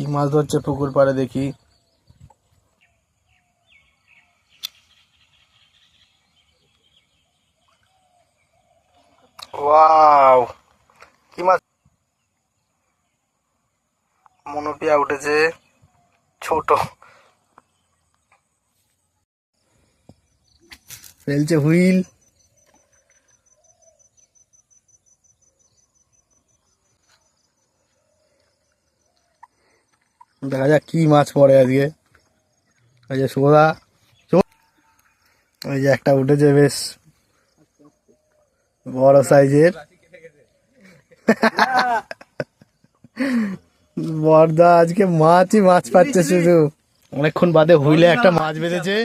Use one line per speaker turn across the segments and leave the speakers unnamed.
কি মাছ ধরছে পুকুর পাড়ে দেখি। ওয়াও কি মাছ? মনোপিয়া উঠেছে ছোট। ফেলছে হুইল। দেখা যাক কি মাছ পড়ে আজকে ওই যে সোদা ওই যে একটা উঠেছে বেশ বড় সাইজের বর্দা আজকে মাছই মাছ পাচ্ছে শুধু অনেকক্ষণ বাদে হুইলে একটা মাছ বেঁধেছে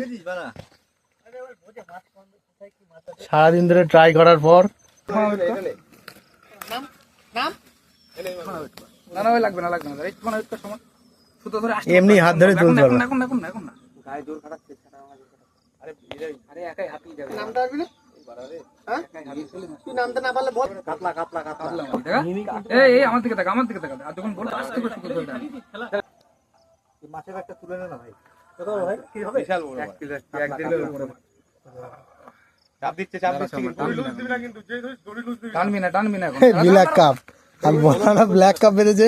সারাদিন ধরে ট্রাই করার পর
লাগবে না লাগবে না
এমনি হাত ধরে তুলতে
এখন
পারবে
এখন এখন এখন না গায়ে জোর খাটাচ্ছে আরে আরে একাই হাতেই যাবে। নামটা আসবি না? হ্যাঁ? তুই নামতে না পারলে বল। কাতলা কাতলা কাতলা। এই এই আমার দিকে তাকা আমার দিকে তাকা আর যখন বল আস্তে করে সুতো ধরে মাছের একটা তুলে না ভাই। কত ভাই কি হবে? বিশাল বড় এক কিলো এক কিলো উপরে চাপ দিচ্ছে টানবি না টানবি না এখন।
Black carp. আর ব্ল্যাক কাপ বেঁধেছে।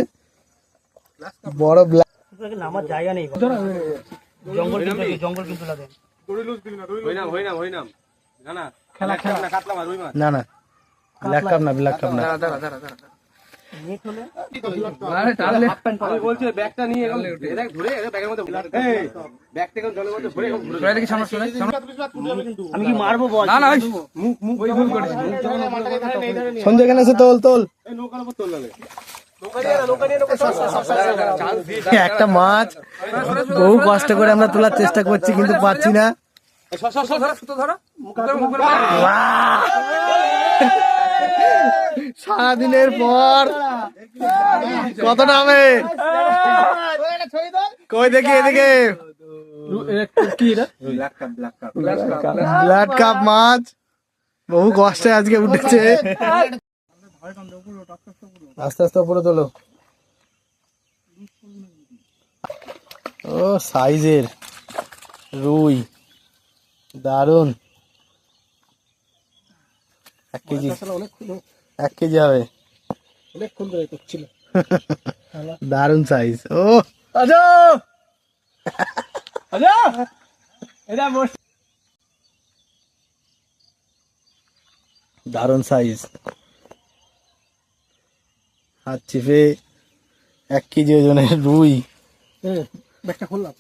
বড় ব্ল্যাক
নামার জায়গা নেই। জঙ্গল কিন্তু জঙ্গল কিন্তু লাগে
না না। ব্ল্যাক কাপ না ব্ল্যাক কাপ না
দাঁড়া দাঁড়া দাঁড়া
আমি কি মারবো বল?
না না ওই ওই ভুল করেছি
সঞ্জয় এখানে তোল তোল। একটা মাছ বহু কষ্ট করে আমরা তোলার চেষ্টা করছি কিন্তু পাচ্ছি না। সারাদিনের পর কত নামে? কই দেখি এদিকে। ব্লাড কাপ মাছ। বহু কষ্টে আজকে উঠেছে। আস্তে আস্তে উপরে তোলো। ও সাইজের। রুই। দারুণ এক কেজি। এক কেজি হবে। দারুণ সাইজ ও! আজো! দারুণ সাইজ হাত চিপে এক কেজি ওজনের রুই।
ব্যাগটা খুললাম।